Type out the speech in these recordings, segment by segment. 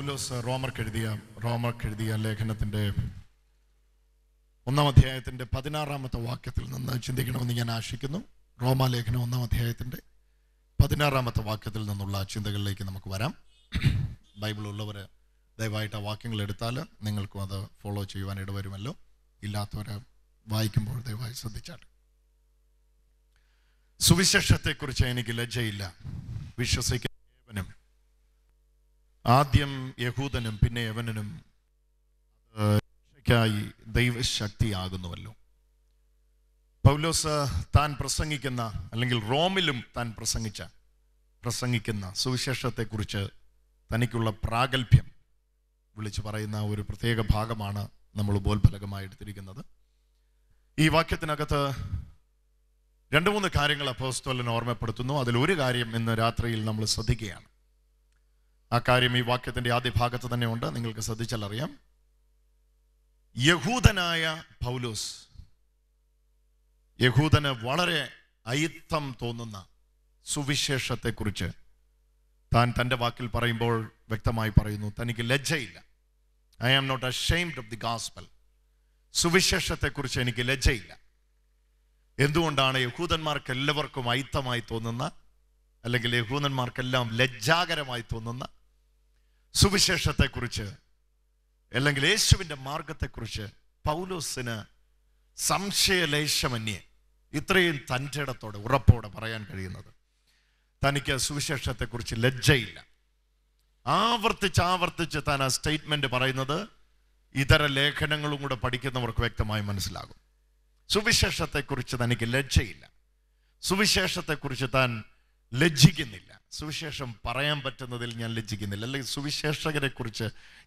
പൗലോസ് റോമർക്ക് എഴുതിയ റോമർക്ക് എഴുതിയ ലേഖനത്തിന്റെ ഒന്നാം അധ്യായത്തിന്റെ പതിനാറാമത്തെ വാക്യത്തിൽ നിന്ന് ചിന്തിക്കണമെന്ന് ഞാൻ ആശിക്കുന്നു. റോമ ലേഖനം ഒന്നാം അധ്യായത്തിന്റെ പതിനാറാമത്തെ വാക്യത്തിൽ നിന്നുള്ള ചിന്തകളിലേക്ക് നമുക്ക് വരാം. ബൈബിൾ ഉള്ളവർ ദയവായിട്ട് ആ വാക്യങ്ങൾ എടുത്താൽ നിങ്ങൾക്കും അത് ഫോളോ ചെയ്യുവാൻ ഇടവരുമല്ലോ. ഇല്ലാത്തവരെ വായിക്കുമ്പോൾ ദയവായി ശ്രദ്ധിച്ചാൽ. സുവിശേഷത്തെക്കുറിച്ച് എനിക്ക് ലജ്ജയില്ല. വിശ്വസിക്കുന്ന ഏവനും ആദ്യം യഹൂദനും പിന്നെ യവനനും രക്ഷയ്ക്കായി ദൈവശക്തിയാകുന്നുവല്ലോ. പൗലോസ് താൻ പ്രസംഗിക്കുന്ന അല്ലെങ്കിൽ റോമിലും താൻ പ്രസംഗിച്ച പ്രസംഗിക്കുന്ന സുവിശേഷത്തെക്കുറിച്ച് തനിക്കുള്ള പ്രാഗൽഭ്യം വിളിച്ചു പറയുന്ന ഒരു പ്രത്യേക ഭാഗമാണ് നമ്മൾ ഉപോത്ഫലകമായി എടുത്തിരിക്കുന്നത്. ഈ വാക്യത്തിനകത്ത് രണ്ട് മൂന്ന് കാര്യങ്ങൾ അപ്പോസ്തോലൻ ഓർമ്മപ്പെടുത്തുന്നു. അതിൽ ഒരു കാര്യം ഇന്ന് രാത്രിയിൽ നമ്മൾ ശ്രദ്ധിക്കുകയാണ്. ആ കാര്യം ഈ വാക്യത്തിന്റെ ആദ്യ ഭാഗത്ത് തന്നെ ഉണ്ട്. നിങ്ങൾക്ക് ശ്രദ്ധിച്ചാൽ അറിയാം. യഹൂദനായ പൗലോസ് യഹൂദന് വളരെ അയിത്തം തോന്നുന്ന സുവിശേഷത്തെക്കുറിച്ച് താൻ തന്റെ വാക്കിൽ പറയുമ്പോൾ വ്യക്തമായി പറയുന്നു. തനിക്ക് ലജ്ജയില്ല. I am not ashamed of the gospel സുവിശേഷത്തെക്കുറിച്ച് എനിക്ക് ലജ്ജയില്ല. എന്തുകൊണ്ടാണ് യഹൂദന്മാർക്ക് എല്ലാവർക്കും അയിത്തമായി തോന്നുന്ന അല്ലെങ്കിൽ യഹൂദന്മാർക്കെല്ലാം ലജ്ജാകരമായി തോന്നുന്ന സുവിശേഷത്തെക്കുറിച്ച് അല്ലെങ്കിൽ യേശുവിന്റെ മാർഗത്തെക്കുറിച്ച് പൗലോസിന് സംശയലേശമന്യേ. ഇത്രയും തന്റെ ഇടത്തോടെ ഉറപ്പോടെ പറയാൻ കഴിയുന്നത്. തനിക്ക് സുവിശേഷത്തെക്കുറിച്ച് ലജ്ജയില്ല. ആവർത്തിച്ച് ആവർത്തിച്ച് താൻ ആ സ്റ്റേറ്റ്മെന്റ് പറയുന്നത് ഇതര ലേഖനങ്ങളും കൂടെ പഠിക്കുന്നവർക്ക് വ്യക്തമായി മനസ്സിലാകും. സുവിശേഷത്തെക്കുറിച്ച് തനിക്ക് ലജ്ജയില്ല. സുവിശേഷത്തെക്കുറിച്ച് താൻ ലജ്ജിക്കുന്നില്ല. സുവിശേഷം പറയാൻ പറ്റുന്നതിൽ ഞാൻ ലജ്ജിക്കുന്നില്ല. അല്ലെങ്കിൽ സുവിശേഷകരെ കുറിച്ച്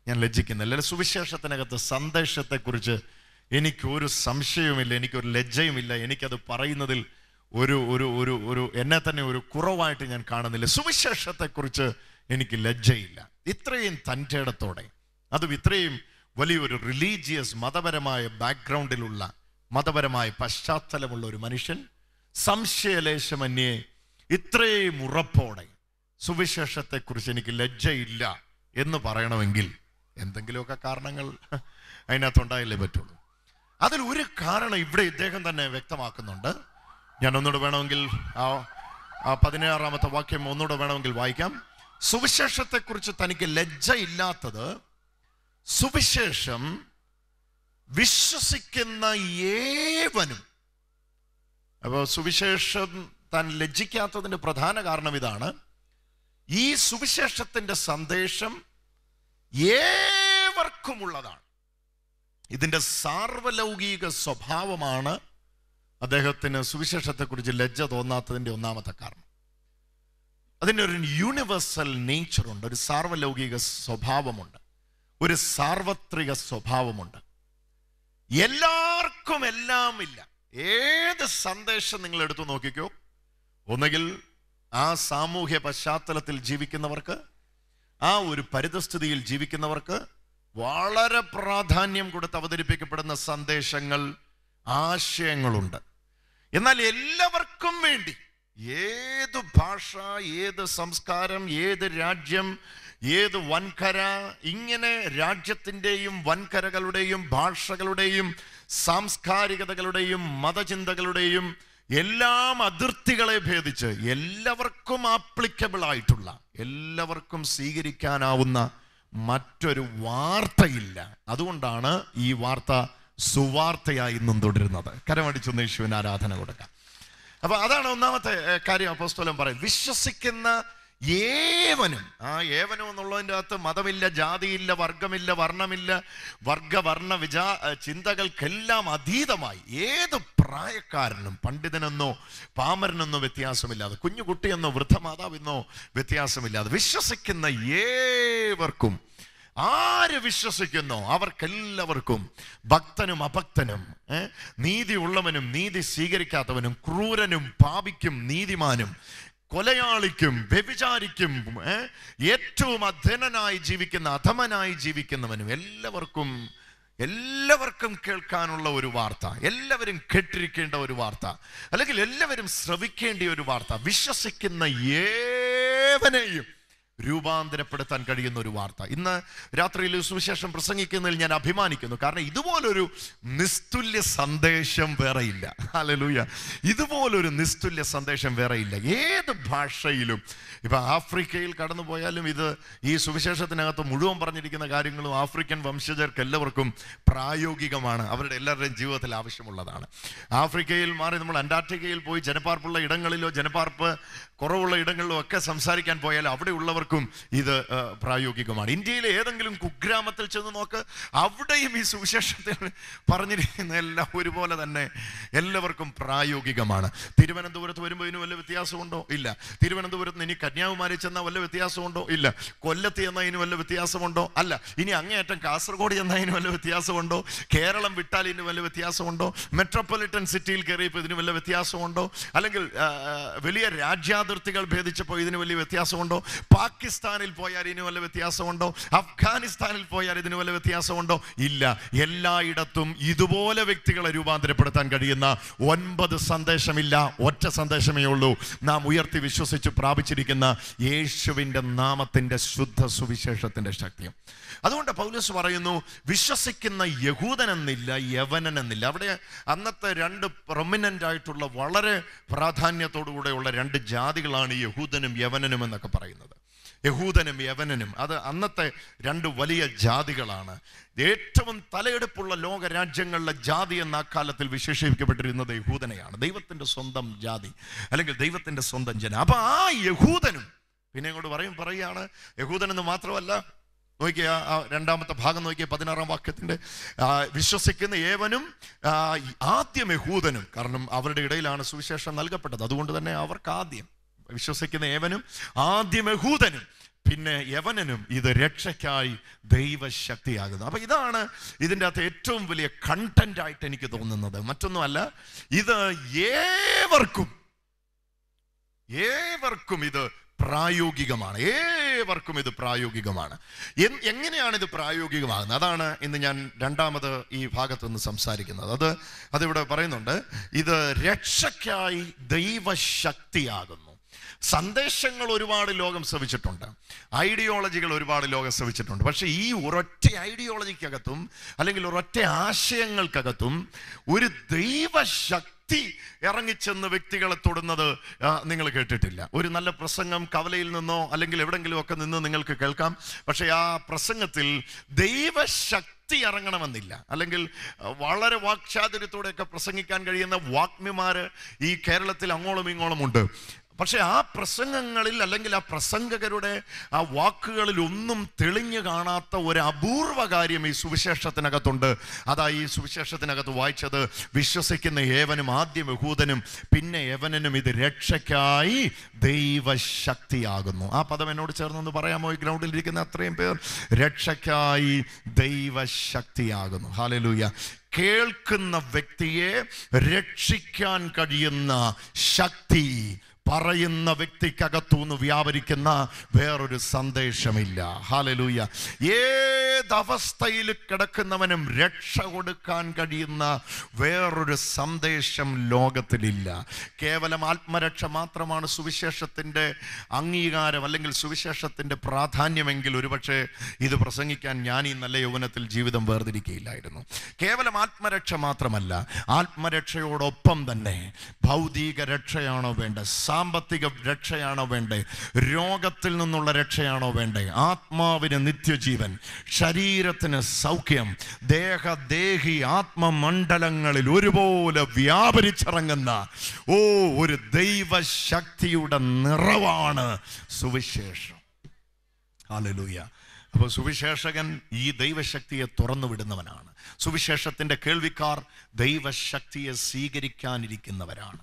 ഞാൻ ലജ്ജിക്കുന്നില്ല. അല്ലെങ്കിൽ സുവിശേഷത്തിനകത്ത് സന്ദേശത്തെക്കുറിച്ച് എനിക്കൊരു സംശയവുമില്ല എനിക്കൊരു ലജ്ജയുമില്ല. എനിക്കത് പറയുന്നതിൽ ഒരു ഒരു ഒരു ഒരു എന്നെ തന്നെ ഒരു കുറവായിട്ട് ഞാൻ കാണുന്നില്ല. സുവിശേഷത്തെക്കുറിച്ച് എനിക്ക് ലജ്ജയില്ല. ഇത്രയും തന്റെ ഇടത്തോടെ അതും ഇത്രയും വലിയൊരു റിലീജിയസ് മതപരമായ ബാക്ക്ഗ്രൗണ്ടിലുള്ള മതപരമായ പശ്ചാത്തലമുള്ള ഒരു മനുഷ്യൻ സംശയലേശമന്യേ ഇത്രയും ഉറപ്പോടെ സുവിശേഷത്തെക്കുറിച്ച് എനിക്ക് ലജ്ജയില്ല എന്ന് പറയണമെങ്കിൽ എന്തെങ്കിലുമൊക്കെ കാരണങ്ങൾ അതിനകത്തുണ്ടായാലേ പറ്റുള്ളൂ. അതിൽ ഒരു കാരണം ഇവിടെ ഇദ്ദേഹം തന്നെ വ്യക്തമാക്കുന്നുണ്ട്. ഞാൻ ഒന്നുകൂടെ വേണമെങ്കിൽ ആ ആ പതിനാറാമത്തെ വാക്യം ഒന്നുകൂടെ വേണമെങ്കിൽ വായിക്കാം. സുവിശേഷത്തെക്കുറിച്ച് തനിക്ക് ലജ്ജ ലജ്ജയില്ലാത്തത് സുവിശേഷം വിശ്വസിക്കുന്ന ഏവനും. അപ്പോൾ സുവിശേഷം താൻ ലജ്ജിക്കാത്തതിന്റെ പ്രധാന കാരണം ഇതാണ്. ഈ സുവിശേഷത്തിന്റെ സന്ദേശം ഏവർക്കുമുള്ളതാണ്. ഇതിന്റെ സാർവലൗകിക സ്വഭാവമാണ് അദ്ദേഹത്തിന് സുവിശേഷത്തെക്കുറിച്ച് ലജ്ജ തോന്നാത്തതിന്റെ ഒന്നാമത്തെ കാരണം. അതിന് ഒരു യൂണിവേഴ്സൽ നേച്ചറുണ്ട് ഒരു സാർവലൗകിക സ്വഭാവമുണ്ട് ഒരു സാർവത്രിക സ്വഭാവമുണ്ട്. എല്ലാവർക്കും എല്ലാം ഇല്ല ഏത് സന്ദേശം നിങ്ങൾ എടുത്തു നോക്കിക്കോ? ഒന്നുകിൽ ആ സാമൂഹ്യ പശ്ചാത്തലത്തിൽ ജീവിക്കുന്നവർക്ക് ആ ഒരു പരിതസ്ഥിതിയിൽ ജീവിക്കുന്നവർക്ക് വളരെ പ്രാധാന്യം കൊടുത്ത് അവതരിപ്പിക്കപ്പെടുന്ന സന്ദേശങ്ങൾ ആശയങ്ങളുണ്ട്. എന്നാൽ എല്ലാവർക്കും വേണ്ടി ഏത് ഭാഷ ഏത് സംസ്കാരം ഏത് രാജ്യം ഏത് വൻകര ഇങ്ങനെ രാജ്യത്തിന്റെയും വൻകരകളുടെയും ഭാഷകളുടെയും സാംസ്കാരികതകളുടെയും മതചിന്തകളുടെയും എല്ലാം അതിർത്തികളെ ഭേദിച്ച് എല്ലാവർക്കും ആപ്ലിക്കബിൾ ആയിട്ടുള്ള എല്ലാവർക്കും സ്വീകരിക്കാനാവുന്ന മറ്റൊരു വാർത്തയില്ല. അതുകൊണ്ടാണ് ഈ വാർത്ത സുവാർത്തയായി ഇന്നും തുടരുന്നത്. കരമടിച്ചൊന്ന് യേശുവിന് ആരാധന കൊടുക്കാം. അപ്പൊ അതാണ് ഒന്നാമത്തെ കാര്യം അപ്പോസ്തലൻ പറയും. വിശ്വസിക്കുന്ന ഏവനും ആ ഏവനും എന്നുള്ളതിന്റെ അകത്ത് മതമില്ല ജാതിയില്ല വർഗമില്ല വർണമില്ല വർഗവർണ വിചാ ചിന്തകൾക്കെല്ലാം അതീതമായി ഏത് പ്രായക്കാരനും പണ്ഡിതനെന്നോ പാമരനെന്നോ വ്യത്യാസമില്ലാതെ കുഞ്ഞു കുട്ടിയെന്നോ വൃദ്ധമാതാവെന്നോ വ്യത്യാസമില്ലാതെ വിശ്വസിക്കുന്ന ഏവർക്കും ആര് വിശ്വസിക്കുന്നു അവർക്കെല്ലാവർക്കും ഭക്തനും അഭക്തനും നീതി ഉള്ളവനും നീതി സ്വീകരിക്കാത്തവനും ക്രൂരനും പാപിക്കും നീതിമാനും കൊലയാളിക്കും വ്യഭിചാരിക്കും ഏറ്റവും അധനനായി ജീവിക്കുന്ന അധമനായി ജീവിക്കുന്നവനും എല്ലാവർക്കും എല്ലാവർക്കും കേൾക്കാനുള്ള ഒരു വാർത്ത എല്ലാവരും കേട്ടിരിക്കേണ്ട ഒരു വാർത്ത അല്ലെങ്കിൽ എല്ലാവരും ശ്രവിക്കേണ്ട ഒരു വാർത്ത വിശ്വസിക്കുന്ന ഏവനെയും രൂപാന്തരപ്പെടുത്താൻ കഴിയുന്ന ഒരു വാർത്ത. ഇന്ന് രാത്രിയിൽ സുവിശേഷം പ്രസംഗിക്കുന്നതിൽ ഞാൻ അഭിമാനിക്കുന്നു. കാരണം ഇതുപോലൊരു നിസ്തുല്യ സന്ദേശം വേറെയില്ല. അല്ലൂയ ഇതുപോലൊരു നിസ്തുല്യ സന്ദേശം വേറെയില്ല. ഏത് ഭാഷയിലും ഇപ്പൊ ആഫ്രിക്കയിൽ കടന്നു പോയാലും ഇത് ഈ സുവിശേഷത്തിനകത്ത് മുഴുവൻ പറഞ്ഞിരിക്കുന്ന കാര്യങ്ങളും ആഫ്രിക്കൻ വംശജർക്ക് എല്ലാവർക്കും പ്രായോഗികമാണ്. അവരുടെ എല്ലാവരുടെയും ജീവിതത്തിൽ ആവശ്യമുള്ളതാണ്. ആഫ്രിക്കയിൽ മാറി നമ്മൾ അന്റാർട്ടിക്കയിൽ പോയി ജനപാർപ്പുള്ള ഇടങ്ങളിലോ ജനപാർപ്പ് കുറവുള്ള ഇടങ്ങളിലോ ഒക്കെ സംസാരിക്കാൻ പോയാൽ അവിടെയുള്ളവർക്കും ഇത് പ്രായോഗികമാണ്. ഇന്ത്യയിലെ ഏതെങ്കിലും കുഗ്രാമത്തിൽ ചെന്ന് നോക്ക് അവിടെയും ഈ സുവിശേഷത്തിൽ പറഞ്ഞിരിക്കുന്ന എല്ലാം ഒരുപോലെ തന്നെ എല്ലാവർക്കും പ്രായോഗികമാണ്. തിരുവനന്തപുരത്ത് വരുമ്പോൾ ഇതിന് വല്ല വ്യത്യാസമുണ്ടോ? ഇല്ല. തിരുവനന്തപുരത്ത് ഇനി കന്യാകുമാരി ചെന്നാൽ വല്ല വ്യത്യാസമുണ്ടോ? ഇല്ല. കൊല്ലത്ത് ചെന്നാൽ ഇതിന് വല്ല വ്യത്യാസമുണ്ടോ? അല്ല. ഇനി അങ്ങേയറ്റം കാസർഗോഡ് ചെന്നാൽ ഇതിന് വല്ല വ്യത്യാസമുണ്ടോ? കേരളം വിട്ടാൽ ഇതിന് വല്ല വ്യത്യാസമുണ്ടോ? മെട്രോപൊളിറ്റൻ സിറ്റിയിൽ കയറിയപ്പോൾ ഇതിന് വല്ല വ്യത്യാസമുണ്ടോ? അല്ലെങ്കിൽ വലിയ രാജ്യാതിർത്തികൾ ഭേദിച്ചപ്പോൾ ഇതിന് വലിയ വ്യത്യാസമുണ്ടോ? പാകിസ്ഥാനിൽ പോയാൽ ഇതിന് വല്ല വ്യത്യാസമുണ്ടോ? അഫ്ഗാനിസ്ഥാനിൽ പോയാൽ ഇതിന് വല്ല വ്യത്യാസമുണ്ടോ? ഇല്ല. എല്ലായിടത്തും ഇതുപോലെ വ്യക്തികളെ രൂപാന്തരപ്പെടുത്താൻ കഴിയുന്ന ഒൻപത് സന്ദേശമില്ല. ഒറ്റ സന്ദേശമേ ഉള്ളൂ. നാം ഉയർത്തി വിശ്വസിച്ച് പ്രാപിച്ചിരിക്കുന്ന യേശുവിന്റെ നാമത്തിന്റെ ശുദ്ധ സുവിശേഷത്തിന്റെ ശക്തിയും. അതുകൊണ്ട് പൗലസ് പറയുന്നു വിശ്വസിക്കുന്ന യഹൂദനെന്നില്ല യവനനെന്നില്ല. അവിടെ അന്നത്തെ രണ്ട് പ്രൊമിനന്റ് ആയിട്ടുള്ള വളരെ പ്രാധാന്യത്തോടുകൂടെയുള്ള രണ്ട് ജാതികളാണ് യഹൂദനും യവനനും എന്നൊക്കെ പറയുന്നത്. യഹൂദനും യവനനും. അത് അന്നത്തെ രണ്ട് വലിയ ജാതികളാണ്. ഏറ്റവും തലയെടുപ്പുള്ള ലോക രാജ്യങ്ങളിലെ ജാതി എന്ന അക്കാലത്തിൽ വിശേഷിപ്പിക്കപ്പെട്ടിരുന്നത് യഹൂദനെയാണ്. ദൈവത്തിന്റെ സ്വന്തം ജാതി അല്ലെങ്കിൽ ദൈവത്തിന്റെ സ്വന്തം ജന. അപ്പം ആ യഹൂദനും പിന്നെ ഇങ്ങോട്ട് പറയും പറയുകയാണ് യഹൂദനെന്ന് മാത്രമല്ല നോക്കിയ ആ രണ്ടാമത്തെ ഭാഗം നോക്കിയ പതിനാറാം വാക്യത്തിന്റെ ആ, വിശ്വസിക്കുന്ന ഏവനും ആദ്യം യഹൂദനും. കാരണം അവരുടെ ഇടയിലാണ് സുവിശേഷം നൽകപ്പെട്ടത്. അതുകൊണ്ട് തന്നെ അവർക്ക് ആദ്യം വിശ്വസിക്കുന്ന ഏവനും ആദ്യം യഹൂദനും പിന്നെ യവനനും ഇത് രക്ഷയ്ക്കായി ദൈവശക്തിയാകുന്നു. അപ്പൊ ഇതാണ് ഇതിന്റെ അകത്ത് ഏറ്റവും വലിയ കണ്ടന്റ് ആയിട്ട് എനിക്ക് തോന്നുന്നത്. മറ്റൊന്നുമല്ല ഇത് ഏവർക്കും ഏവർക്കും ഇത് പ്രായോഗികമാണ്. ഏവർക്കും ഇത് പ്രായോഗികമാണ്. എങ്ങനെയാണ് ഇത് പ്രായോഗികമാകുന്നത്? അതാണ് ഇന്ന് ഞാൻ രണ്ടാമത് ഈ ഭാഗത്ത് നിന്ന് സംസാരിക്കുന്നത്. അത് അതിവിടെ പറയുന്നുണ്ട് ഇത് രക്ഷയ്ക്കായി ദൈവശക്തിയാകുന്നു. സന്ദേശങ്ങൾ ഒരുപാട് ലോകം ശ്രവിച്ചിട്ടുണ്ട്. ഐഡിയോളജികൾ ഒരുപാട് ലോകം ശ്രവിച്ചിട്ടുണ്ട്. പക്ഷേ ഈ ഒരൊറ്റ ഐഡിയോളജിക്കകത്തും അല്ലെങ്കിൽ ഒരൊറ്റ ആശയങ്ങൾക്കകത്തും ഒരു ദൈവശക്തി ഇറങ്ങിച്ചെന്ന് വ്യക്തികളെ തൊടുന്നത് നിങ്ങൾ കേട്ടിട്ടില്ല. ഒരു നല്ല പ്രസംഗം കവലയിൽ നിന്നോ അല്ലെങ്കിൽ എവിടെങ്കിലും ഒക്കെ നിന്ന് നിങ്ങൾക്ക് കേൾക്കാം. പക്ഷേ ആ പ്രസംഗത്തിൽ ദൈവശക്തി ഇറങ്ങണമെന്നില്ല. അല്ലെങ്കിൽ വളരെ വാക്ചാതുര്യത്തോടെയൊക്കെ പ്രസംഗിക്കാൻ കഴിയുന്ന വാഗ്മിമാര് ഈ കേരളത്തിൽ അങ്ങോളം ഇങ്ങോളം ഉണ്ട്. പക്ഷെ ആ പ്രസംഗങ്ങളിൽ അല്ലെങ്കിൽ ആ പ്രസംഗകരുടെ ആ വാക്കുകളിൽ ഒന്നും തെളിഞ്ഞു കാണാത്ത ഒരു അപൂർവ കാര്യം ഈ സുവിശേഷത്തിനകത്തുണ്ട്. അതാ ഈ സുവിശേഷത്തിനകത്ത് വായിച്ചത് വിശ്വസിക്കുന്ന ഏവനും ആദ്യം യഹൂദനും പിന്നെ യവനനും ഇത് രക്ഷയ്ക്കായി ദൈവശക്തിയാകുന്നു. ആ പദം എന്നോട് ചേർന്നൊന്ന് പറയാമോ? ഈ ഗ്രൗണ്ടിൽ ഇരിക്കുന്ന അത്രയും പേർ രക്ഷയ്ക്കായി ദൈവശക്തിയാകുന്നു. ഹാലലൂയ കേൾക്കുന്ന വ്യക്തിയെ രക്ഷിക്കാൻ കഴിയുന്ന ശക്തി പറയുന്ന വ്യക്തിക്കകത്തുനിന്ന് വ്യാപരിക്കുന്ന വേറൊരു സന്ദേശമില്ല. ഹാലലൂയ ഏതവസ്ഥയിൽ കിടക്കുന്നവനും രക്ഷ കൊടുക്കാൻ കഴിയുന്ന വേറൊരു സന്ദേശം ലോകത്തിലില്ല. കേവലം ആത്മരക്ഷ മാത്രമാണ് സുവിശേഷത്തിന്റെ അംഗീകാരം അല്ലെങ്കിൽ സുവിശേഷത്തിന്റെ പ്രാധാന്യമെങ്കിൽ ഒരുപക്ഷെ ഇത് പ്രസംഗിക്കാൻ ഞാൻ ഈ നല്ല യൗവനത്തിൽ ജീവിതം വേർതിരിക്കുകയില്ലായിരുന്നു. കേവലം ആത്മരക്ഷ മാത്രമല്ല ആത്മരക്ഷയോടൊപ്പം തന്നെ ഭൗതിക രക്ഷയാണോ വേണ്ടത്? സാമ്പത്തിക രക്ഷയാണോ വേണ്ടേ? രോഗത്തിൽ നിന്നുള്ള രക്ഷയാണോ വേണ്ടേ? ആത്മാവിന് നിത്യജീവൻ ശരീരത്തിന് സൗഖ്യം ദേഹദേഹി ആത്മമണ്ഡലങ്ങളിൽ ഒരുപോലെ വ്യാപരിച്ചിറങ്ങുന്ന ഓ ഒരു ദൈവശക്തിയുടെ നിറവാണ് സുവിശേഷം. ഹാലലൂയ അപ്പോൾ സുവിശേഷകൻ ഈ ദൈവശക്തിയെ തുറന്നു വിടുന്നവനാണ്. സുവിശേഷത്തിന്റെ കേൾവിക്കാർ ദൈവശക്തിയെ സ്വീകരിക്കാനിരിക്കുന്നവരാണ്.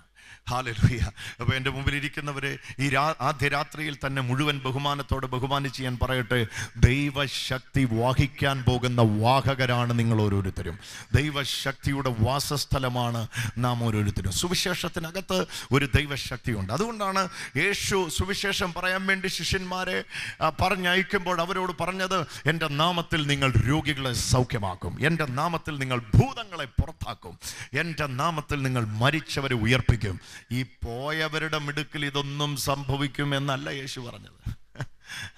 ഹാലലൂയ. അപ്പോൾ എന്റെ മുമ്പിൽ ഇരിക്കുന്നവരെ ഈ രാ ആദ്യ രാത്രിയിൽ തന്നെ മുഴുവൻ ബഹുമാനത്തോടെ ബഹുമാനിച്ച് ഞാൻ പറയട്ടെ ദൈവശക്തി വാഹിക്കാൻ പോകുന്ന വാഹകരാണ് നിങ്ങൾ ഓരോരുത്തരും. ദൈവശക്തിയുടെ വാസസ്ഥലമാണ് നാം ഓരോരുത്തരും. സുവിശേഷത്തിനകത്ത് ഒരു ദൈവശക്തിയുണ്ട്. അതുകൊണ്ടാണ് യേശു സുവിശേഷം പറയാൻ വേണ്ടി ശിഷ്യന്മാരെ പറഞ്ഞയക്കുമ്പോൾ അവരോട് പറഞ്ഞത് എന്റെ നാമത്തിൽ നിങ്ങൾ രോഗികളെ സൗഖ്യമാക്കും. എന്റെ നാമത്തിൽ നിങ്ങൾ ഭൂതങ്ങളെ പുറത്താക്കും. എന്റെ നാമത്തിൽ നിങ്ങൾ മരിച്ചവരെ ഉയർപ്പിക്കും. ഈ പോയവരുടെ മിടുക്കിൽ ഇതൊന്നും സംഭവിക്കുമെന്നല്ല യേശു പറഞ്ഞത്.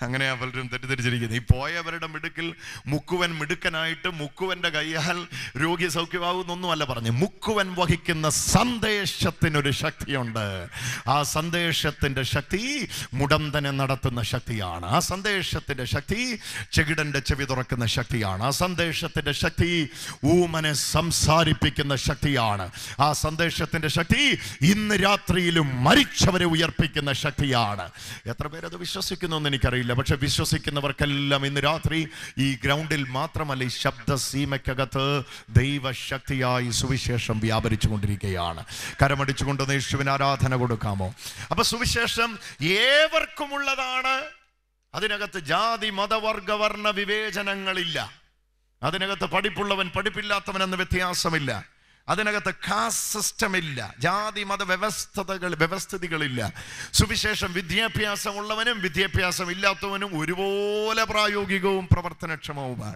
അങ്ങനെയാ പലരും തെറ്റിദ്ധരിച്ചിരിക്കുന്നത് ഈ പോയവരുടെ മിടുക്കിൽ മുക്കുവൻ മിടുക്കനായിട്ട് മുക്കുവന്റെ കൈയാൽ രോഗി സൗഖ്യമാകുന്നൊന്നുമല്ല പറഞ്ഞു മുക്കുവൻ വഹിക്കുന്ന സന്ദേശത്തിനൊരു ശക്തിയുണ്ട്. ആ സന്ദേശത്തിന്റെ ശക്തി മുടന്തനെ നടത്തുന്ന ശക്തിയാണ്. ആ സന്ദേശത്തിന്റെ ശക്തി ചെകിടന്റെ ചെവി തുറക്കുന്ന ശക്തിയാണ്. ആ സന്ദേശത്തിന്റെ ശക്തി ഊമനെ സംസാരിപ്പിക്കുന്ന ശക്തിയാണ്. ആ സന്ദേശത്തിന്റെ ശക്തി ഇന്ന് രാത്രിയിലും മരിച്ചവരെ ഉയർപ്പിക്കുന്ന ശക്തിയാണ്. എത്ര പേരത് വിശ്വസിക്കുന്നു എന്ന് എനിക്കറിയില്ല. പക്ഷെ വിശ്വസിക്കുന്നവർക്കെല്ലാം ഇന്ന് രാത്രി ഈ ഗ്രൗണ്ടിൽ മാത്രമല്ല ഈ ശബ്ദ സീമയ്ക്കകത്ത് ദൈവശക്തിയായി സുവിശേഷം വ്യാപരിച്ചു കൊണ്ടിരിക്കുകയാണ് കരമടിച്ചുകൊണ്ട് യേശുവിന് ആരാധന കൊടുക്കാമോ? അപ്പൊ സുവിശേഷം ഏവർക്കുമുള്ളതാണ്. അതിനകത്ത് ജാതി മതവർഗ വർണ വിവേചനങ്ങളില്ല. അതിനകത്ത് പഠിപ്പുള്ളവൻ പഠിപ്പില്ലാത്തവൻ എന്ന വ്യത്യാസമില്ല. അതിനകത്ത് കാസ്റ്റ് സിസ്റ്റം ഇല്ല. ജാതി മത വ്യവസ്ഥതകൾ വ്യവസ്ഥിതികളില്ല. സുവിശേഷം വിദ്യാഭ്യാസമുള്ളവനും വിദ്യാഭ്യാസം ഇല്ലാത്തവനും ഒരുപോലെ പ്രായോഗികവും പ്രവർത്തനക്ഷമവുമാണ്.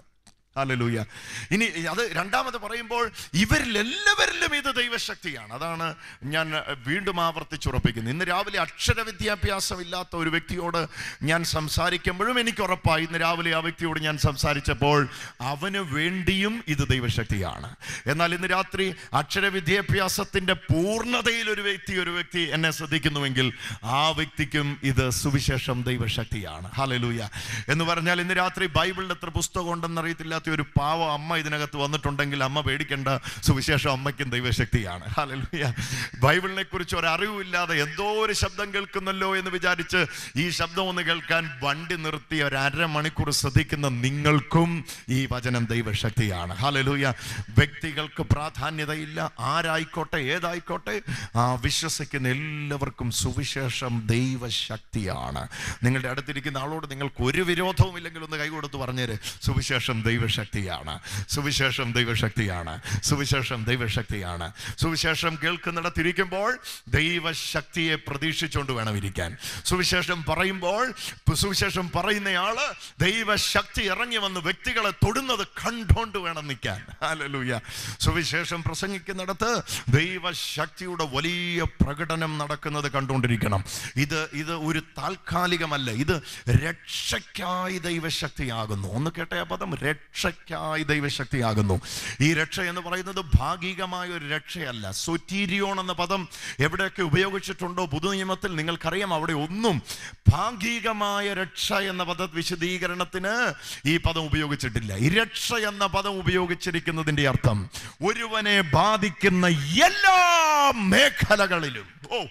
ഹല്ലേലൂയ ഇനി അത് രണ്ടാമത് പറയുമ്പോൾ ഇവരിലെല്ലാവരിലും ഇത് ദൈവശക്തിയാണ്. അതാണ് ഞാൻ വീണ്ടും ആവർത്തിച്ചുറപ്പിക്കുന്നത് ഇന്ന് രാവിലെ അക്ഷര വിദ്യാഭ്യാസം ഇല്ലാത്ത ഒരു വ്യക്തിയോട് ഞാൻ സംസാരിക്കുമ്പോഴും എനിക്ക് ഉറപ്പായി ഇന്ന് രാവിലെ ആ വ്യക്തിയോട് ഞാൻ സംസാരിച്ചപ്പോൾ അവന് വേണ്ടിയും ഇത് ദൈവശക്തിയാണ്. എന്നാൽ ഇന്ന് രാത്രി അക്ഷര വിദ്യാഭ്യാസത്തിന്റെ പൂർണതയിൽ ഒരു വ്യക്തി ഒരു വ്യക്തി എന്നെ ശ്രദ്ധിക്കുന്നുവെങ്കിൽ ആ വ്യക്തിക്കും ഇത് സുവിശേഷം ദൈവശക്തിയാണ്. ഹാലലൂയ. എന്ന് പറഞ്ഞാൽ ഇന്ന് രാത്രി ബൈബിളിൽ എത്ര പുസ്തകം ഉണ്ടെന്ന് അറിയത്തില്ലാത്ത ഒരു പാവ അമ്മ ഇതിനകത്ത് വന്നിട്ടുണ്ടെങ്കിൽ അമ്മ പേടിക്കേണ്ട. സുവിശേഷം അമ്മയ്ക്കും ദൈവശക്തിയാണ്. ഹല്ലേലൂയ ബൈബിളിനെ കുറിച്ച് ഒരറിവില്ലാതെ എന്തോ ഒരു ശബ്ദം കേൾക്കുന്നല്ലോ എന്ന് വിചാരിച്ച് ഈ ശബ്ദം ഒന്ന് കേൾക്കാൻ വണ്ടി നിർത്തി ഒരു അരമണിക്കൂർ ശ്രദ്ധിക്കുന്ന നിങ്ങൾക്കും ഈ വചനം ദൈവശക്തിയാണ്. ഹല്ലേലൂയ വ്യക്തികൾക്ക് പ്രാധാന്യതയില്ല. ആരായിക്കോട്ടെ ഏതായിക്കോട്ടെ ആ വിശ്വസിക്കുന്ന എല്ലാവർക്കും സുവിശേഷം ദൈവശക്തിയാണ്. നിങ്ങളുടെ അടുത്തിരിക്കുന്ന ആളോട് നിങ്ങൾക്ക് ഒരു വിരോധവും ഇല്ലെങ്കിൽ ഒന്ന് കൈ കൊടുത്ത് പറഞ്ഞേര്. സുവിശേഷം ദൈവശക്തിയാണ്. സുവിശേഷം ദൈവശക്തിയാണ്. സുവിശേഷം ദൈവശക്തിയാണ്. സുവിശേഷം കേൾക്കുന്നിടത്തിരിക്കുമ്പോൾ ദൈവശക്തിയെ പ്രതീക്ഷിച്ചുകൊണ്ട് വേണം ഇരിക്കാൻ. സുവിശേഷം പറയുമ്പോൾ സുവിശേഷം പറയുന്നയാൾ ദൈവശക്തി ഇറങ്ങി വന്ന് വ്യക്തികളെ തൊടുന്നത് കണ്ടോണ്ട് വേണം നിൽക്കാൻ. ഹല്ലേലൂയ. സുവിശേഷം പ്രസംഗിക്കുന്നിടത്ത് ദൈവശക്തിയുടെ വലിയ പ്രകടനം നടക്കുന്നത് കണ്ടുകൊണ്ടിരിക്കണം. ഇത് ഇത് ഒരു താൽക്കാലികമല്ല. ഇത് രക്ഷയ്ക്കായി ദൈവശക്തിയാകുന്നു. ഒന്ന് കേട്ടേ പദം. പദം രക്ഷയ്ക്കായി ദൈവശക്തിയാകുന്നു. ഈ രക്ഷ എന്ന് പറയുന്നത് ഭാഗികമായ ഒരു രക്ഷയല്ല. സൊറ്റീരിയോൺ എന്ന പദം എവിടെയൊക്കെ ഉപയോഗിച്ചിട്ടുണ്ടോ പുതുനിയമത്തിൽ നിങ്ങൾക്കറിയാം. അവിടെ ഒന്നും ഭാഗികമായ രക്ഷ എന്ന പദ വിശദീകരണത്തിന് ഈ പദം ഉപയോഗിച്ചിട്ടില്ല. ഈ രക്ഷ എന്ന പദം ഉപയോഗിച്ചിരിക്കുന്നതിന്റെ അർത്ഥം ഒരുവനെ ബാധിക്കുന്ന എല്ലാ മേഖലകളിലും. ഓ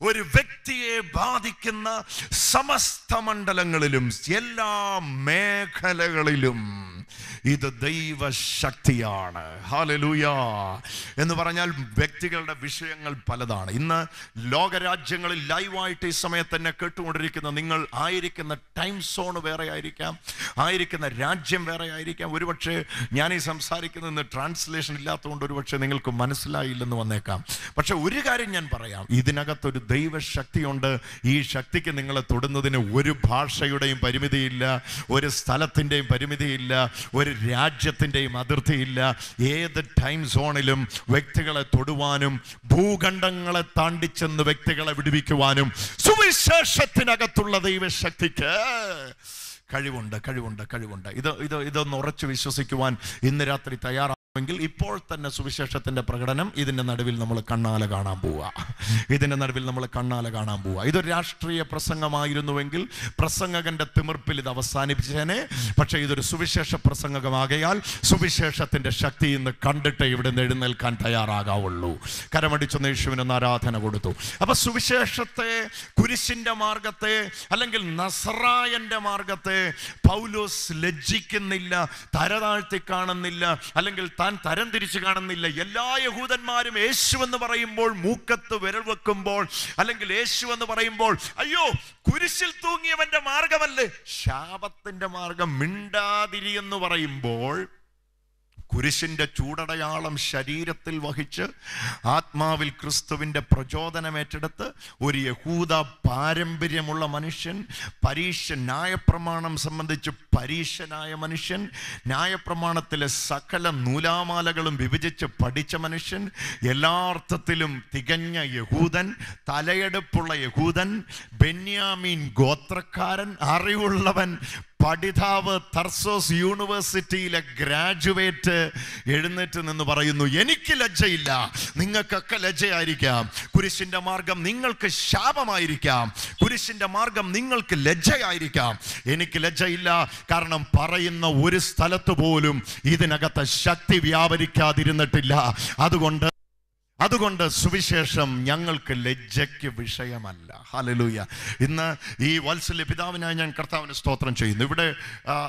ഒരു വ്യക്തിയെ ബാധിക്കുന്ന സമസ്ത മണ്ഡലങ്ങളിലും എല്ലാ മേഖലകളിലും ഇത് ദൈവശക്തിയാണ്. ഹാലലൂയ എന്ന് പറഞ്ഞാൽ വ്യക്തികളുടെ വിഷയങ്ങൾ പലതാണ്. ഇന്ന് ലോകരാജ്യങ്ങളിൽ ലൈവായിട്ട് ഈ സമയത്ത് തന്നെ കേട്ടുകൊണ്ടിരിക്കുന്ന നിങ്ങൾ ആയിരിക്കുന്ന ടൈം സോൺ വേറെ ആയിരിക്കാം. ആയിരിക്കുന്ന രാജ്യം വേറെ ആയിരിക്കാം. ഒരുപക്ഷെ ഞാൻ ഈ സംസാരിക്കുന്നത് ഇന്ന് ട്രാൻസ്ലേഷൻ ഇല്ലാത്തതുകൊണ്ട് ഒരുപക്ഷെ നിങ്ങൾക്ക് മനസ്സിലായില്ലെന്ന് വന്നേക്കാം. പക്ഷെ ഒരു കാര്യം ഞാൻ പറയാം. ഇതിനകത്തൊരു ദൈവശക്തിയുണ്ട്. ഈ ശക്തിക്ക് നിങ്ങളെ തൊടുന്നതിന് ഒരു ഭാഷയുടെയും പരിമിതിയില്ല ഒരു സ്ഥലത്തിന്റെയും പരിമിതിയില്ല ഒരു രാജ്യത്തിന്റെയും അതിർത്തിയില്ല. ഏത് ടൈം സോണിലും വ്യക്തികളെ തൊടുവാനും ഭൂഖണ്ഡങ്ങളെ താണ്ടിച്ചെന്ന് വ്യക്തികളെ വിടുവിക്കുവാനും സുവിശേഷത്തിനകത്തുള്ള ദൈവശക്തിക്ക് കഴിവുണ്ട് കഴിവുണ്ട് കഴിവുണ്ട്. ഇത് ഇത് ഇതൊന്ന് ഉറച്ചു വിശ്വസിക്കുവാൻ ഇന്ന് രാത്രി തയ്യാറാണെങ്കിൽ ഇപ്പോൾ തന്നെ സുവിശേഷത്തിന്റെ പ്രകടനം ഇതിന്റെ നടുവിൽ നമ്മൾ കണ്ണാല കാണാൻ പോവുക ഇതിന്റെ നടുവിൽ നമ്മൾ കണ്ണാല കാണാൻ പോവുക ഇതൊരു രാഷ്ട്രീയ പ്രസംഗമായിരുന്നുവെങ്കിൽ പ്രസംഗകന്റെ തിമിർപ്പിൽ ഇത് അവസാനിപ്പിച്ചേനെ. പക്ഷേ ഇതൊരു സുവിശേഷ പ്രസംഗമാകയാൽ സുവിശേഷത്തിന്റെ ശക്തി ഇന്ന് കണ്ടിട്ട് ഇവിടെ നിന്ന് എഴുന്നേൽക്കാൻ തയ്യാറാകാവുള്ളൂ. കരമടിച്ചൊന്ന് യേശുവിനൊന്ന് ആരാധന കൊടുത്തു. അപ്പൊ സുവിശേഷത്തെ കുരിശിന്റെ മാർഗത്തെ അല്ലെങ്കിൽ നസറായന്റെ മാർഗത്തെ പൗലോസ് ലജ്ജിക്കുന്നില്ല തരതാഴ്ത്തി കാണുന്നില്ല അല്ലെങ്കിൽ താൻ തരം തിരിച്ചു കാണുന്നില്ല. എല്ലാ യഹൂദന്മാരും യേശു എന്ന് പറയുമ്പോൾ മൂക്കത്ത് വിരൽ വെക്കുമ്പോൾ അല്ലെങ്കിൽ യേശു എന്ന് പറയുമ്പോൾ അയ്യോ കുരിശിൽ തൂങ്ങിയവന്റെ മാർഗമല്ലേ? ശാപത്തിന്റെ മാർഗം മിണ്ടാതിരി എന്ന് പറയുമ്പോൾ കുരിശിന്റെ ചൂടടയാളം ശരീരത്തിൽ വഹിച്ച് ആത്മാവിൽ ക്രിസ്തുവിന്റെ പ്രചോദനമേറ്റെടുത്ത് ഒരു യഹൂദ പാരമ്പര്യമുള്ള മനുഷ്യൻ പരീക്ഷ ന്യായപ്രമാണം സംബന്ധിച്ച് പരീക്ഷനായ മനുഷ്യൻ ന്യായപ്രമാണത്തിലെ സകല നൂലാമാലകളും വിഭജിച്ച് പഠിച്ച മനുഷ്യൻ എല്ലാർത്ഥത്തിലും തികഞ്ഞ യഹൂദൻ തലയെടുപ്പുള്ള യഹൂദൻ ബെന്യാമീൻ ഗോത്രക്കാരൻ അറിവുള്ളവൻ പഠിതാവ് തർസോസ് യൂണിവേഴ്സിറ്റിയിലെ ഗ്രാജുവേറ്റ് എഴുന്നേറ്റ് നിന്ന് പറയുന്നു എനിക്ക് ലജ്ജയില്ല. നിങ്ങൾക്കൊക്കെ ലജ്ജയായിരിക്കാം. കുരിശിന്റെ മാർഗം നിങ്ങൾക്ക് ശാപമായിരിക്കാം. കുരിശിന്റെ മാർഗം നിങ്ങൾക്ക് ലജ്ജയായിരിക്കാം. എനിക്ക് ലജ്ജയില്ല. കാരണം പറയുന്ന ഒരു സ്ഥലത്ത് പോലും ഇതിനകത്ത് ശക്തി വ്യാപരിക്കാതിരുന്നിട്ടില്ല. അതുകൊണ്ട് അതുകൊണ്ട് സുവിശേഷം ഞങ്ങൾക്ക് ലജ്ജയ്ക്ക് വിഷയമല്ല. ഹാലലൂയ ഇന്ന് ഈ വത്സല്യ പിതാവിനായി ഞാൻ കർത്താവിന് സ്തോത്രം ചെയ്യുന്നു. ഇവിടെ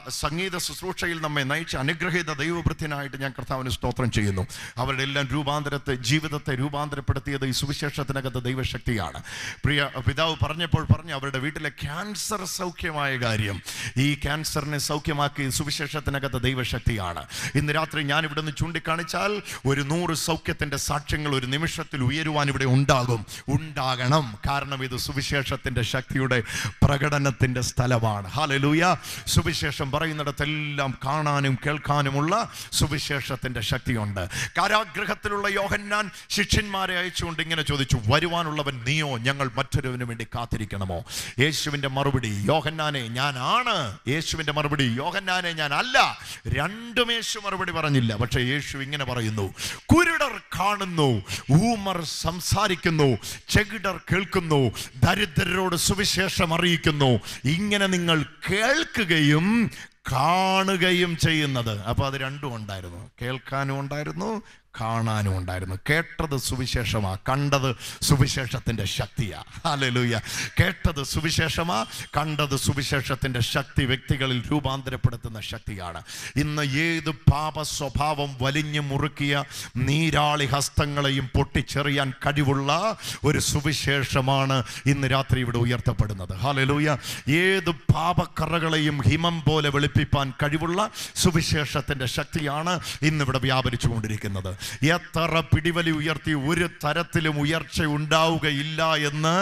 സംഗീത ശുശ്രൂഷയിൽ നമ്മെ നയിച്ച അനുഗ്രഹീത ദൈവവൃത്തിനായിട്ട് ഞാൻ കർത്താവിന് സ്തോത്രം ചെയ്യുന്നു. അവരുടെ എല്ലാം രൂപാന്തരത്തെ ജീവിതത്തെ രൂപാന്തരപ്പെടുത്തിയത് ഈ സുവിശേഷത്തിനകത്ത് ദൈവശക്തിയാണ്. പ്രിയ പിതാവ് പറഞ്ഞപ്പോൾ പറഞ്ഞു അവരുടെ വീട്ടിലെ ക്യാൻസർ സൗഖ്യമായ കാര്യം. ഈ ക്യാൻസറിനെ സൗഖ്യമാക്കി സുവിശേഷത്തിനകത്ത് ദൈവശക്തിയാണ്. ഇന്ന് രാത്രി ഞാൻ ഇവിടെ നിന്ന് ചൂണ്ടിക്കാണിച്ചാൽ ഒരു നൂറ് സൗഖ്യത്തിന്റെ സാക്ഷ്യങ്ങൾ ഒരു നിമിഷത്തിൽ ഉയരുവാൻ ഇവിടെ ഉണ്ടാകും. ഉണ്ടാകണം. കാരണം ഇത് സുവിശേഷത്തിന്റെ ശക്തിയുടെ പ്രകടനത്തിന്റെ സ്ഥലമാണ്. ഹാലലൂയ സുവിശേഷം പറയുന്നിടത്തെല്ലാം കാണാനും കേൾക്കാനുമുള്ള സുവിശേഷത്തിന്റെ ശക്തിയുണ്ട്. കാരാഗ്രഹത്തിലുള്ള യോഹന്നാൻ ശിഷ്യന്മാരെ അയച്ചുകൊണ്ട് ഇങ്ങനെ ചോദിച്ചു വരുവാനുള്ളവൻ നീയോ? ഞങ്ങൾ മറ്റൊരുവന് വേണ്ടി കാത്തിരിക്കണമോ? യേശുവിന്റെ മറുപടി യോഹന്നാനെ ഞാനാണ്. ആണ് യേശുവിന്റെ മറുപടി യോഹന്നാനെ ഞാൻ അല്ല രണ്ടും യേശു മറുപടി പറഞ്ഞില്ല. പക്ഷേ യേശു ഇങ്ങനെ പറയുന്നു കുരുടർ കാണുന്നു ഊമർ സംസാരിക്കുന്നു ചെകിടർ കേൾക്കുന്നു ദരിദ്രരോട് സുവിശേഷം അറിയിക്കുന്നു. ഇങ്ങനെ നിങ്ങൾ കേൾക്കുകയും കാണുകയും ചെയ്യുന്നത്. അപ്പോൾ അത് രണ്ടും ഉണ്ടായിരുന്നു. കേൾക്കാനും ഉണ്ടായിരുന്നു കാണാനും ഉണ്ടായിരുന്നു. കേട്ടത് സുവിശേഷമാ കണ്ടത് സുവിശേഷത്തിന്റെ ശക്തിയാ. ഹല്ലേലൂയ. കേട്ടത് സുവിശേഷമാ കണ്ടത് സുവിശേഷത്തിന്റെ ശക്തി വ്യക്തികളിൽ രൂപാന്തരപ്പെടുത്തുന്ന ശക്തിയാണ്. ഇന്ന് ഏത് പാപ സ്വഭാവം വലിഞ്ഞു മുറുക്കിയ നീരാളി ഹസ്തങ്ങളെയും പൊട്ടിച്ചെറിയാൻ കഴിവുള്ള ഒരു സുവിശേഷമാണ് ഇന്ന് രാത്രി ഇവിടെ ഉയർത്തപ്പെടുന്നത്. ഹല്ലേലൂയ. ഏത് പാപക്കറകളെയും ഹിമം പോലെ വെളുപ്പിപ്പാൻ കഴിവുള്ള സുവിശേഷത്തിന്റെ ശക്തിയാണ് ഇന്നിവിടെ വ്യാപരിച്ചു കൊണ്ടിരിക്കുന്നത് എത്ര പിടിവലി ഉയർത്തി ഒരു തരത്തിലും ഉയർച്ച ഉണ്ടാവുകയില്ല എന്ന്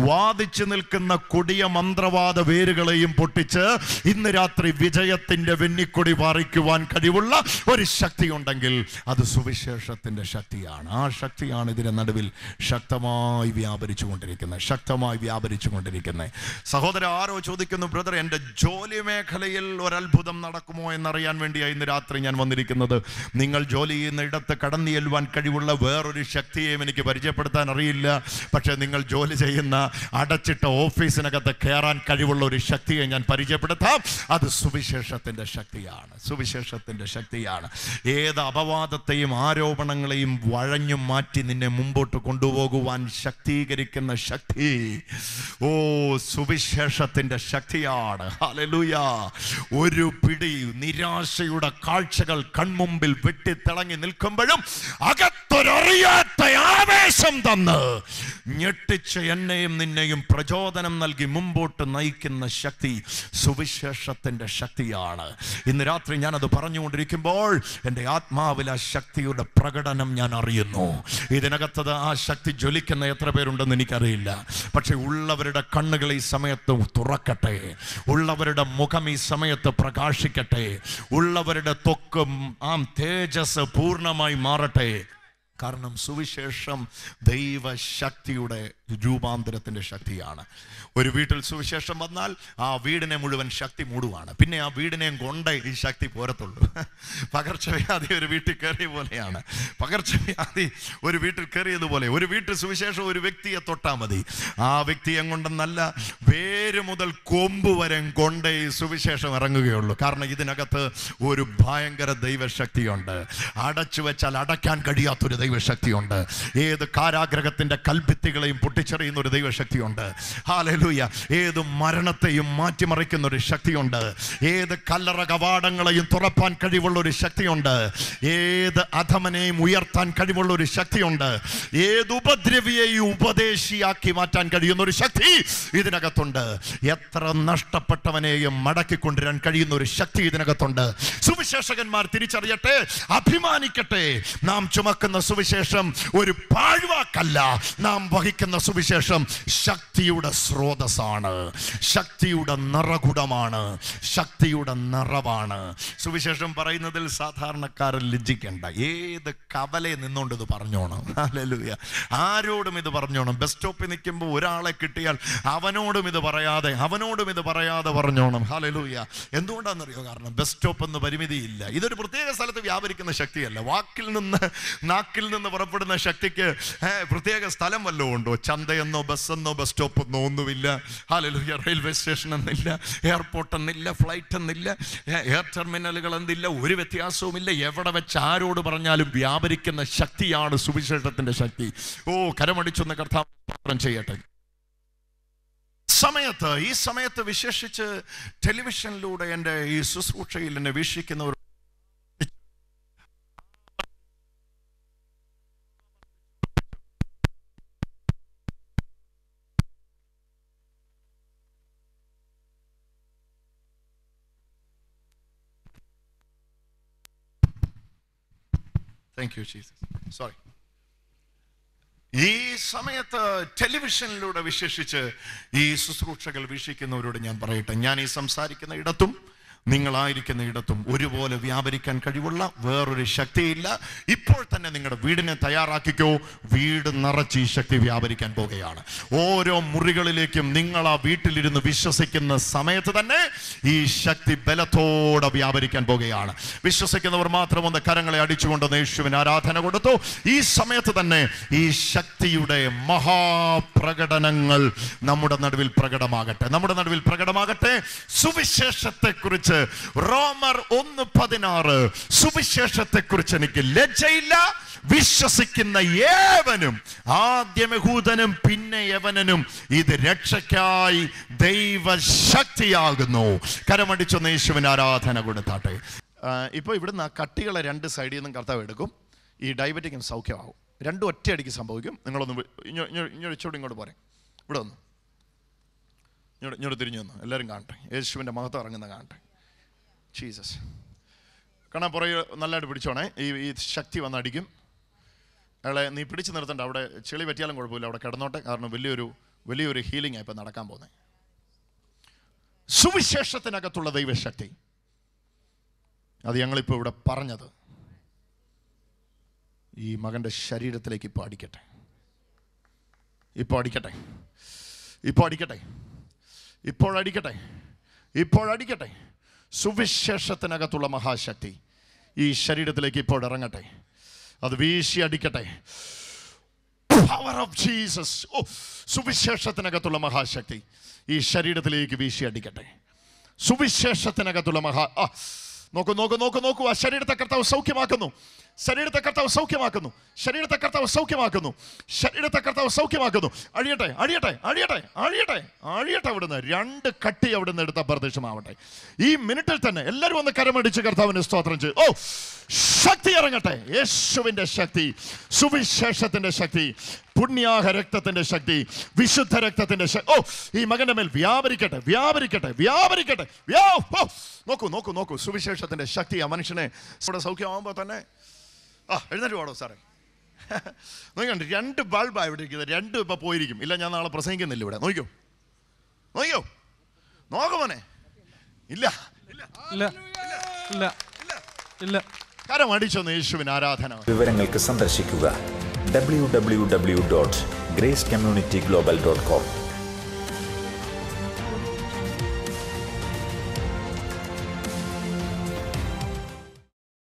വാദിച്ചു നിൽക്കുന്ന കൊടിയ മന്ത്രവാദ വേരുകളെയും പൊട്ടിച്ച് ഇന്ന് രാത്രി വിജയത്തിന്റെ വെന്നിക്കൊടി പാറിക്കുവാൻ കഴിവുള്ള ഒരു ശക്തി ഉണ്ടെങ്കിൽ അത് സുവിശേഷത്തിന്റെ ശക്തിയാണ്. ആ ശക്തിയാണ് ഇതിന്റെ നടുവിൽ ശക്തമായി വ്യാപരിച്ചു കൊണ്ടിരിക്കുന്നത് ശക്തമായി വ്യാപരിച്ചു കൊണ്ടിരിക്കുന്നത് സഹോദര ആരോ ചോദിക്കുന്നു ബ്രദർ എന്റെ ജോലി മേഖലയിൽ ഒരത്ഭുതം നടക്കുമോ? എന്നറിയാൻ വേണ്ടിയാണ് ഇന്ന് രാത്രി ഞാൻ വന്നിരിക്കുന്നത്. നിങ്ങൾ ജോലി ചെയ്യുന്ന ഇടത്ത് കടന്നു ചെല്ലുവാൻ കഴിവുള്ള വേറൊരു ശക്തിയെയും എനിക്ക് പരിചയപ്പെടുത്താൻ അറിയില്ല. പക്ഷേ നിങ്ങൾ ജോലി ചെയ്യുന്ന അടച്ചിട്ട ഓഫീസിനകത്ത് കയറാൻ കഴിവുള്ള ഒരു ശക്തിയെ ഞാൻ പരിചയപ്പെടുത്താം. അത് സുവിശേഷത്തിന്റെ ശക്തിയാണ്. സുവിശേഷത്തിന്റെ ശക്തിയാണ്. ഏത് അപവാദത്തെയും ആരോപണങ്ങളെയും വഴഞ്ഞു മാറ്റി നിന്നെ മുമ്പോട്ട് കൊണ്ടുപോകുവാൻ ശക്തീകരിക്കുന്ന ശക്തി ഓ സുവിശേഷത്തിന്റെ ശക്തിയാണ്. ഹല്ലേലൂയ. ഒരു പിടി നിരാശയുടെ കാഴ്ചകൾ കൺമുമ്പിൽ വെട്ടിത്തിളങ്ങി നിൽക്കുമ്പോഴും അകത്തൊരറിയാത്ത ആവേശം തന്ന് ഞെട്ടിച്ച് എന്നെയും നിന്നെയും പ്രചോദനം നൽകി മുമ്പോട്ട് നയിക്കുന്ന ശക്തി സുവിശേഷത്തിന്റെ ശക്തിയാണ്. ഇന്ന് രാത്രി ഞാനത് പറഞ്ഞുകൊണ്ടിരിക്കുമ്പോൾ എന്റെ ആത്മാവിൽ ആ ശക്തിയുടെ പ്രകടനം ഞാൻ അറിയുന്നു. ഇതിനകത്തത് ആ ശക്തി ജ്വലിക്കുന്ന എത്ര പേരുണ്ടെന്ന് എനിക്കറിയില്ല. പക്ഷെ ഉള്ളവരുടെ കണ്ണുകൾ ഈ സമയത്ത് തുറക്കട്ടെ. ഉള്ളവരുടെ മുഖം ഈ സമയത്ത് പ്രകാശിക്കട്ടെ. ഉള്ളവരുടെ തൊക്കും ആ തേജസ് പൂർണമായി മാറട്ടെ. കാരണം സുവിശേഷം ദൈവശക്തിയുടെ രൂപാന്തരത്തിന്റെ ശക്തിയാണ്. ഒരു വീട്ടിൽ സുവിശേഷം വന്നാൽ ആ വീടിനെ മുഴുവൻ ശക്തി മൂടുവാണ്. പിന്നെ ആ വീടിനെയും കൊണ്ട് ഈ ശക്തി പോരത്തുള്ളൂ. പകർച്ചവ്യാധി ഒരു വീട്ടിൽ കയറിയ പോലെയാണ്. പകർച്ചവ്യാധി ഒരു വീട്ടിൽ കയറിയതുപോലെ ഒരു വീട്ടിൽ സുവിശേഷം ഒരു വ്യക്തിയെ തൊട്ടാൽ മതി. ആ വ്യക്തിയെ കൊണ്ടെന്നല്ല വേര് മുതൽ കൊമ്പ് വരെ കൊണ്ടേ ഈ സുവിശേഷം ഇറങ്ങുകയുള്ളൂ. കാരണം ഇതിനകത്ത് ഒരു ഭയങ്കര ദൈവശക്തിയുണ്ട്. അടച്ചു വെച്ചാൽ അടയ്ക്കാൻ കഴിയാത്തൊരു ദൈവശക്തിയുണ്ട്. ഏത് കാരാഗ്രഹത്തിന്റെ കൽഭിത്തികളെയും പൊട്ടി പൊട്ടിച്ചെറിയുന്ന ഒരു ദൈവശക്തിയുണ്ട്. ഹാലലൂയ ഏത് മരണത്തെയും മാറ്റിമറിക്കുന്ന ഒരു ശക്തിയുണ്ട്. ഏത് കല്ലറ കവാടങ്ങളെയും തുറപ്പാൻ കഴിവുള്ള ഒരു ശക്തിയുണ്ട്. ഏത് അധമനെയും ഉയർത്താൻ കഴിവുള്ള ഒരു ശക്തിയുണ്ട്. ഏത് ഉപദ്രവിയെയും ഉപദേശിയാക്കി മാറ്റാൻ കഴിയുന്ന ഒരു ശക്തി ഇതിനകത്തുണ്ട്. എത്ര നഷ്ടപ്പെട്ടവനെയും മടക്കിക്കൊണ്ടുവരാൻ കഴിയുന്ന ഒരു ശക്തി ഇതിനകത്തുണ്ട്. സുവിശേഷകന്മാർ തിരിച്ചറിയട്ടെ അഭിമാനിക്കട്ടെ. നാം ചുമക്കുന്ന സുവിശേഷം ഒരു പാഴ്വാക്കല്ല. നാം വഹിക്കുന്ന സുവിശേഷം ശക്തിയുടെ സ്രോതസ്സാണ്. ശക്തിയുടെ നിറകുടമാണ്. ശക്തിയുടെ നിറവാണ്. സുവിശേഷം പറയുന്നതിൽ സാധാരണക്കാരൻ ലജ്ജിക്കേണ്ട. ഏത് കവലെ നിന്നുകൊണ്ട് ഇത് പറഞ്ഞോണം? അല്ലൂയ ആരോടും ഇത് പറഞ്ഞോണം. ബസ് സ്റ്റോപ്പിൽ നിൽക്കുമ്പോൾ ഒരാളെ കിട്ടിയാൽ അവനോടും ഇത് പറയാതെ അവനോടും ഇത് പറയാതെ പറഞ്ഞോണം. ഹാലലൂയ എന്തുകൊണ്ടാണെന്നറിയോ കാരണം ബസ് സ്റ്റോപ്പ് എന്ന് പരിമിതിയില്ല. ഇതൊരു പ്രത്യേക സ്ഥലത്ത് വ്യാപരിക്കുന്ന ശക്തിയല്ല. വാക്കിൽ നിന്ന് നാക്കിൽ നിന്ന് പുറപ്പെടുന്ന ശക്തിക്ക് പ്രത്യേക സ്ഥലം വല്ലതും ഉണ്ടോ? ചന്തയെന്നോ ബസ്സെന്നോ ബസ് സ്റ്റോപ്പ് എന്നോ ഒന്നുമില്ല. ഹാലലൂഹ്യ റെയിൽവേ സ്റ്റേഷൻ എന്നില്ല എയർപോർട്ട് എന്നില്ല ഫ്ലൈറ്റ് എന്നില്ല എയർ ടെർമിനലുകൾ എന്നില്ല ഒരു വ്യത്യാസവുമില്ല. എവിടെ വെച്ച് ആരോട് പറഞ്ഞാലും വ്യാപരിക്കുന്ന ശക്തിയാണ് സുവിശേഷത്തിന്റെ ശക്തി. ഓ കരമടിച്ചൊന്ന് കർത്താവ് മാത്രം ചെയ്യട്ടെ. സമയത്ത് ഈ സമയത്ത് വിശേഷിച്ച് ടെലിവിഷനിലൂടെ എന്റെ ഈ ശുശ്രൂഷയിൽ എന്നെ വീക്ഷിക്കുന്നവർ താങ്ക് യു ജീസസ് സോറി ഈ സമയത്ത് ടെലിവിഷനിലൂടെ വിശേഷിച്ച് ഈ ശുശ്രൂഷകൾ വീക്ഷിക്കുന്നവരോട് ഞാൻ പറയട്ടെ. ഞാൻ ഈ സംസാരിക്കുന്ന ഇടത്തും നിങ്ങളായിരിക്കുന്ന ഇടത്തും ഒരുപോലെ വ്യാപരിക്കാൻ കഴിവുള്ള വേറൊരു ശക്തിയില്ല. ഇപ്പോൾ തന്നെ നിങ്ങളുടെ വീടിനെ തയ്യാറാക്കിക്കോ. വീട് നിറച്ച് ഈ ശക്തി വ്യാപരിക്കാൻ പോകുകയാണ് ഓരോ മുറികളിലേക്കും നിങ്ങൾ ആ വീട്ടിലിരുന്ന് വിശ്വസിക്കുന്ന സമയത്ത് തന്നെ ഈ ശക്തി ബലത്തോടെ വ്യാപരിക്കാൻ പോകുകയാണ് വിശ്വസിക്കുന്നവർ മാത്രം ഒന്ന് കരങ്ങളെ അടിച്ചുകൊണ്ട് യേശുവിന് ആരാധന കൊടുത്തു. ഈ സമയത്ത് തന്നെ ഈ ശക്തിയുടെ മഹാപ്രകടനങ്ങൾ നമ്മുടെ നടുവിൽ പ്രകടമാകട്ടെ. നമ്മുടെ നടുവിൽ പ്രകടമാകട്ടെ. സുവിശേഷത്തെക്കുറിച്ച് റോമർ ഒന്ന് പതിനാറ് സുവിശേഷത്തെ കുറിച്ച് എനിക്ക് ലജ്ജയില്ല. വിശ്വസിക്കുന്ന ഏവനും ആദ്യമഹൂതനും പിന്നെ യവനനും ഇത് രക്ഷയ്ക്കായി ദൈവശക്തിയാകുന്നു. കരമടിച്ചൊന്ന് യേശുവിന് ആരാധന കൊടുത്താട്ടെ. ഇപ്പോൾ ഇപ്പൊ ഇവിടുന്ന് കട്ടികളെ രണ്ട് സൈഡിൽ നിന്നും കർത്താവ് എടുക്കും. ഈ ഡയബറ്റിക്കും സൗഖ്യമാകും രണ്ടും ഒറ്റയടിക്ക് സംഭവിക്കും. നിങ്ങളൊന്ന് വി- ഇഞ്ഞോ- ഇഞ്ഞോ- ഇഞ്ഞോ ഇങ്ങോട്ട് പോരെ. ഇവിടെ ഇങ്ങോട്ട് ഇങ്ങോട്ട് തിരിഞ്ഞു വന്നു. എല്ലാവരും കാണട്ടെ. യേശുവിന്റെ മഹത്വം ഇറങ്ങുന്ന കാണട്ടെ. ജീസസ് കാണാൻ പുറകെ നല്ലതായിട്ട് പിടിച്ചോണേ. ഈ ഈ ശക്തി വന്നടിക്കും. അയാളെ നീ പിടിച്ചു നിർത്തണ്ട. അവിടെ ചെളി പറ്റിയാലും കുഴപ്പമില്ല. അവിടെ കിടന്നോട്ടെ. കാരണം വലിയൊരു വലിയൊരു ഹീലിംഗ് ഇപ്പം നടക്കാൻ പോകുന്നത് സുവിശേഷത്തിനകത്തുള്ള ദൈവശക്തി. അത് ഞങ്ങളിപ്പോൾ ഇവിടെ പറഞ്ഞത്. ഈ മകന്റെ ശരീരത്തിലേക്ക് ഇപ്പോൾ അടിക്കട്ടെ. ഇപ്പോൾ അടിക്കട്ടെ. ഇപ്പോൾ അടിക്കട്ടെ. ഇപ്പോഴടിക്കട്ടെ ഇപ്പോഴടിക്കട്ടെ സുവിശേഷത്തിനകത്തുള്ള മഹാശക്തി ഈ ശരീരത്തിലേക്ക് ഇപ്പോൾ ഇറങ്ങട്ടെ. അത് വീശി അടിക്കട്ടെ. പവർ ഓഫ് ജീസസ് ഓ സുവിശേഷത്തിനകത്തുള്ള മഹാശക്തി ഈ ശരീരത്തിലേക്ക് വീശി അടിക്കട്ടെ. സുവിശേഷത്തിനകത്തുള്ള മഹാ നോക്കൂ നോക്കൂ നോക്കൂ നോക്കൂ. ആ ശരീരത്തെ കർത്താവ് സൗഖ്യമാക്കുന്നു. ശരീരത്തെ കർത്താവ് സൗഖ്യമാക്കുന്നു. ശരീരത്തെ കർത്താവ് സൗഖ്യമാക്കുന്നു. ശരീരത്തെ കർത്താവ് സൗഖ്യമാക്കുന്നു. അഴിയട്ടെ അഴിയട്ടെ അഴിയട്ടെ അഴിയട്ടെ അഴിയട്ടെ അവിടുന്ന്. രണ്ട് കട്ടി അവിടുന്ന് എടുത്ത പ്രദേശമാവട്ടെ. ഈ മിനിറ്റിൽ തന്നെ എല്ലാവരും ഒന്ന് കരമടിച്ച് കർത്താവിന് സ്തോത്രം ചെയ്തു ഓ ശക്തി ഇറങ്ങട്ടെ. യേശുവിന്റെ ശക്തി സുവിശേഷത്തിന്റെ ശക്തി പുണ്യാഹ രക്തത്തിന്റെ ശക്തി വിശുദ്ധ രക്തത്തിന്റെ ശക്തി ഓ ഈ മകന്റെ മേൽ വ്യാപരിക്കട്ടെ വ്യാപരിക്കട്ടെ വ്യാപരിക്കട്ടെ. വ്യാ ഓ, നോക്കൂ നോക്കൂ നോക്കൂ. സുവിശേഷത്തിന്റെ ശക്തി ആ മനുഷ്യനെ നമ്മുടെ സൗഖ്യമാകുമ്പോൾ തന്നെ ആ എഴുന്നേറ്റ് പാടോ സാറേ. നോക്കണ്ട രണ്ട് ബൾബാണ് ഇവിടെ ഇരിക്കുന്നത്. രണ്ടും ഇപ്പം പോയിരിക്കും. ഇല്ല ഞാൻ നാളെ പ്രസംഗിക്കുന്നില്ല ഇവിടെ. നോക്കിയോ നോക്കിയോ നോക്കുമോനെ ഇല്ല. ഇല്ല. ഇല്ല. ഇല്ല. കരം അടിച്ചൊന്ന് യേശുവിന് ആരാധന. വിവരങ്ങൾക്ക് സന്ദർശിക്കുക. W W W dot grace community global dot com.